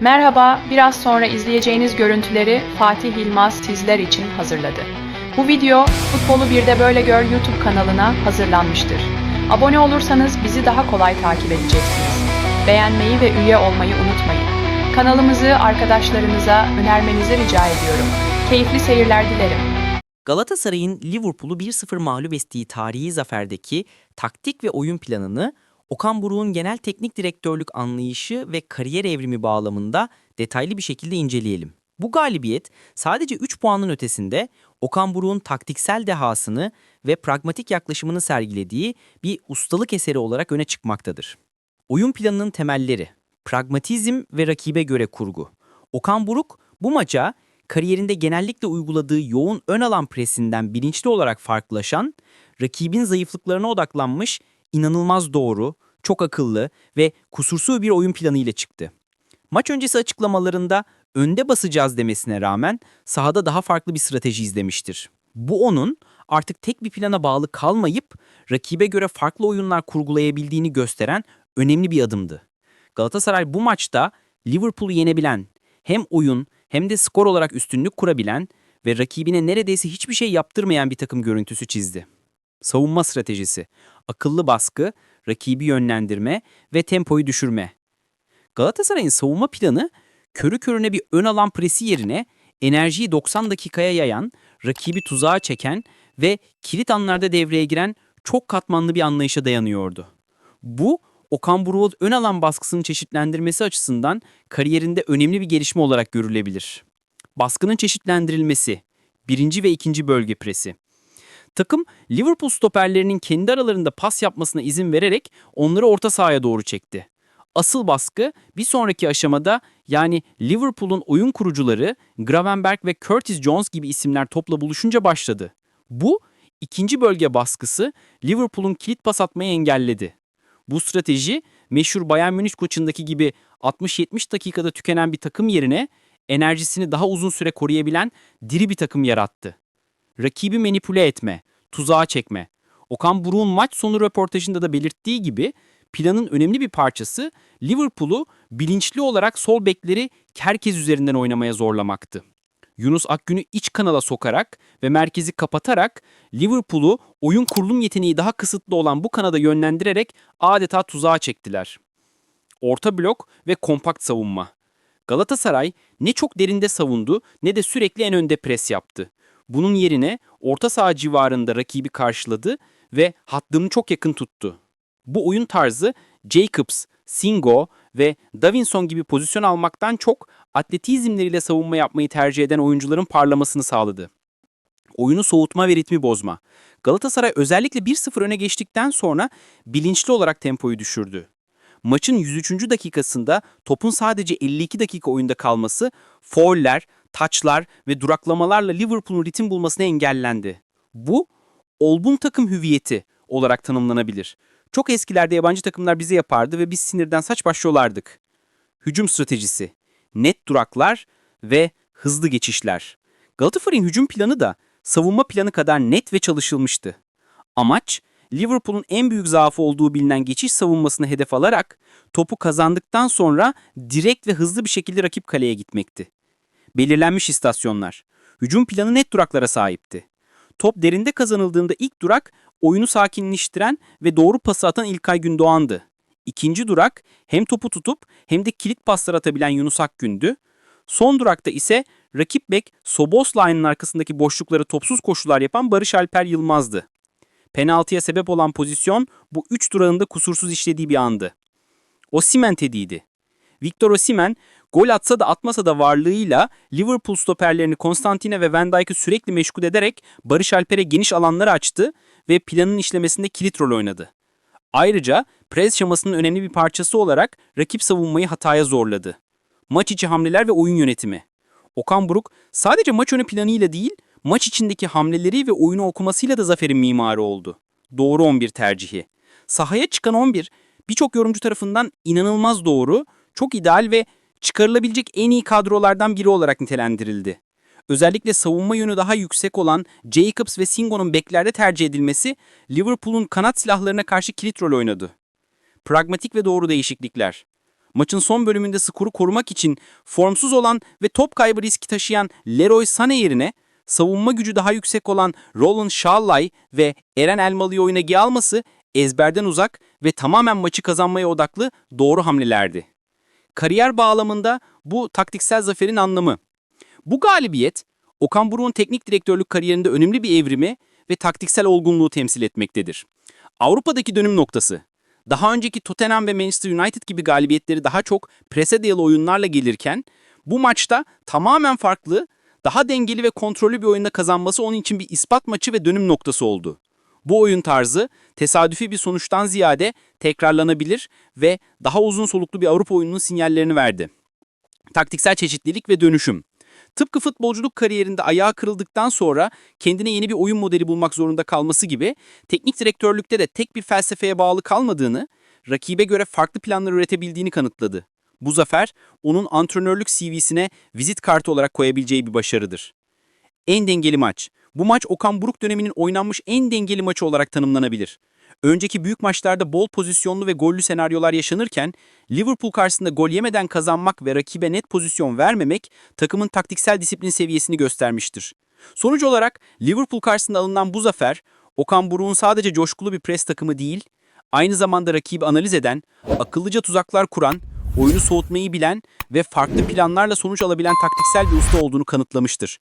Merhaba, biraz sonra izleyeceğiniz görüntüleri Fatih Yılmaz sizler için hazırladı. Bu video Futbolu Bir de Böyle Gör YouTube kanalına hazırlanmıştır. Abone olursanız bizi daha kolay takip edeceksiniz. Beğenmeyi ve üye olmayı unutmayın. Kanalımızı arkadaşlarınıza önermenizi rica ediyorum. Keyifli seyirler dilerim. Galatasaray'ın Liverpool'u 1-0 mağlup ettiği tarihi zaferdeki taktik ve oyun planını Okan Buruk'un genel teknik direktörlük anlayışı ve kariyer evrimi bağlamında detaylı bir şekilde inceleyelim. Bu galibiyet sadece 3 puanın ötesinde Okan Buruk'un taktiksel dehasını ve pragmatik yaklaşımını sergilediği bir ustalık eseri olarak öne çıkmaktadır. Oyun planının temelleri, pragmatizm ve rakibe göre kurgu. Okan Buruk bu maça kariyerinde genellikle uyguladığı yoğun ön alan presinden bilinçli olarak farklılaşan, rakibin zayıflıklarına odaklanmış, inanılmaz doğru, çok akıllı ve kusursuz bir oyun planı ile çıktı. Maç öncesi açıklamalarında önde basacağız demesine rağmen sahada daha farklı bir strateji izlemiştir. Bu onun artık tek bir plana bağlı kalmayıp rakibe göre farklı oyunlar kurgulayabildiğini gösteren önemli bir adımdı. Galatasaray bu maçta Liverpool'u yenebilen, hem oyun hem de skor olarak üstünlük kurabilen ve rakibine neredeyse hiçbir şey yaptırmayan bir takım görüntüsü çizdi. Savunma stratejisi, akıllı baskı, rakibi yönlendirme ve tempoyu düşürme. Galatasaray'ın savunma planı körü körüne bir ön alan presi yerine enerjiyi 90 dakikaya yayan, rakibi tuzağa çeken ve kilit anlarda devreye giren çok katmanlı bir anlayışa dayanıyordu. Bu, Okan Buruk'un ön alan baskısını çeşitlendirmesi açısından kariyerinde önemli bir gelişme olarak görülebilir. Baskının çeşitlendirilmesi, birinci ve ikinci bölge presi. Takım, Liverpool stoperlerinin kendi aralarında pas yapmasına izin vererek onları orta sahaya doğru çekti. Asıl baskı bir sonraki aşamada yani Liverpool'un oyun kurucuları Gravenberg ve Curtis Jones gibi isimler topla buluşunca başladı. Bu, ikinci bölge baskısı Liverpool'un kilit pas atmayı engelledi. Bu strateji meşhur Bayern Münih koçundaki gibi 60-70 dakikada tükenen bir takım yerine enerjisini daha uzun süre koruyabilen diri bir takım yarattı. Rakibi manipüle etme, tuzağa çekme. Okan Buruk'un maç sonu röportajında da belirttiği gibi planın önemli bir parçası Liverpool'u bilinçli olarak sol bekleri Kerkez üzerinden oynamaya zorlamaktı. Yunus Akgün'ü iç kanala sokarak ve merkezi kapatarak Liverpool'u oyun kurulum yeteneği daha kısıtlı olan bu kanada yönlendirerek adeta tuzağa çektiler. Orta blok ve kompakt savunma. Galatasaray ne çok derinde savundu ne de sürekli en önde pres yaptı. Bunun yerine orta saha civarında rakibi karşıladı ve hattını çok yakın tuttu. Bu oyun tarzı Jacobs, Singo ve Davinson gibi pozisyon almaktan çok atletizmleriyle savunma yapmayı tercih eden oyuncuların parlamasını sağladı. Oyunu soğutma ve ritmi bozma. Galatasaray özellikle 1-0 öne geçtikten sonra bilinçli olarak tempoyu düşürdü. Maçın 103. dakikasında topun sadece 52 dakika oyunda kalması, fauller, taçlar ve duraklamalarla Liverpool'un ritim bulmasını engellendi. Bu, olgun takım hüviyeti olarak tanımlanabilir. Çok eskilerde yabancı takımlar bize yapardı ve biz sinirden saç baş yolardık. Hücum stratejisi, net duraklar ve hızlı geçişler. Galatasaray'ın hücum planı da savunma planı kadar net ve çalışılmıştı. Amaç, Liverpool'un en büyük zaafı olduğu bilinen geçiş savunmasını hedef alarak topu kazandıktan sonra direkt ve hızlı bir şekilde rakip kaleye gitmekti. Belirlenmiş istasyonlar. Hücum planı net duraklara sahipti. Top derinde kazanıldığında ilk durak oyunu sakinleştiren ve doğru pası atan İlkay Gündoğan'dı. İkinci durak hem topu tutup hem de kilit paslar atabilen Yunus Akgün'dü. Son durakta ise rakip bek Soboslay'ın arkasındaki boşlukları topsuz koşular yapan Barış Alper Yılmaz'dı. Penaltıya sebep olan pozisyon bu üç durağında kusursuz işlediği bir andı. Osimhen tediydi. Victor Osimhen gol atsa da atmasa da varlığıyla Liverpool stoperlerini Konstantine ve Van Dijk'ı sürekli meşgul ederek Barış Alper'e geniş alanlar açtı ve planın işlemesinde kilit rol oynadı. Ayrıca pres şamasının önemli bir parçası olarak rakip savunmayı hataya zorladı. Maç içi hamleler ve oyun yönetimi. Okan Buruk sadece maç önü planıyla değil, maç içindeki hamleleri ve oyunu okumasıyla da zaferin mimarı oldu. Doğru 11 tercihi. Sahaya çıkan 11 birçok yorumcu tarafından inanılmaz doğru, çok ideal ve çıkarılabilecek en iyi kadrolardan biri olarak nitelendirildi. Özellikle savunma yönü daha yüksek olan Jacobs ve Singo'nun beklerde tercih edilmesi Liverpool'un kanat silahlarına karşı kilit rol oynadı. Pragmatik ve doğru değişiklikler. Maçın son bölümünde skoru korumak için formsuz olan ve top kaybı riski taşıyan Leroy Sané yerine savunma gücü daha yüksek olan Roland Şallay ve Eren Elmalı'yı oyuna alması ezberden uzak ve tamamen maçı kazanmaya odaklı doğru hamlelerdi. Kariyer bağlamında bu taktiksel zaferin anlamı. Bu galibiyet, Okan Buruk'un teknik direktörlük kariyerinde önemli bir evrimi ve taktiksel olgunluğu temsil etmektedir. Avrupa'daki dönüm noktası. Daha önceki Tottenham ve Manchester United gibi galibiyetleri daha çok prese dayalı oyunlarla gelirken, bu maçta tamamen farklı, daha dengeli ve kontrollü bir oyunda kazanması onun için bir ispat maçı ve dönüm noktası oldu. Bu oyun tarzı tesadüfi bir sonuçtan ziyade tekrarlanabilir ve daha uzun soluklu bir Avrupa oyununun sinyallerini verdi. Taktiksel çeşitlilik ve dönüşüm. Tıpkı futbolculuk kariyerinde ayağı kırıldıktan sonra kendine yeni bir oyun modeli bulmak zorunda kalması gibi teknik direktörlükte de tek bir felsefeye bağlı kalmadığını, rakibe göre farklı planlar üretebildiğini kanıtladı. Bu zafer onun antrenörlük CV'sine vizit kartı olarak koyabileceği bir başarıdır. En dengeli maç. Bu maç Okan Buruk döneminin oynanmış en dengeli maçı olarak tanımlanabilir. Önceki büyük maçlarda bol pozisyonlu ve gollü senaryolar yaşanırken Liverpool karşısında gol yemeden kazanmak ve rakibe net pozisyon vermemek takımın taktiksel disiplin seviyesini göstermiştir. Sonuç olarak Liverpool karşısında alınan bu zafer Okan Buruk'un sadece coşkulu bir pres takımı değil, aynı zamanda rakibi analiz eden, akıllıca tuzaklar kuran, oyunu soğutmayı bilen ve farklı planlarla sonuç alabilen taktiksel bir usta olduğunu kanıtlamıştır.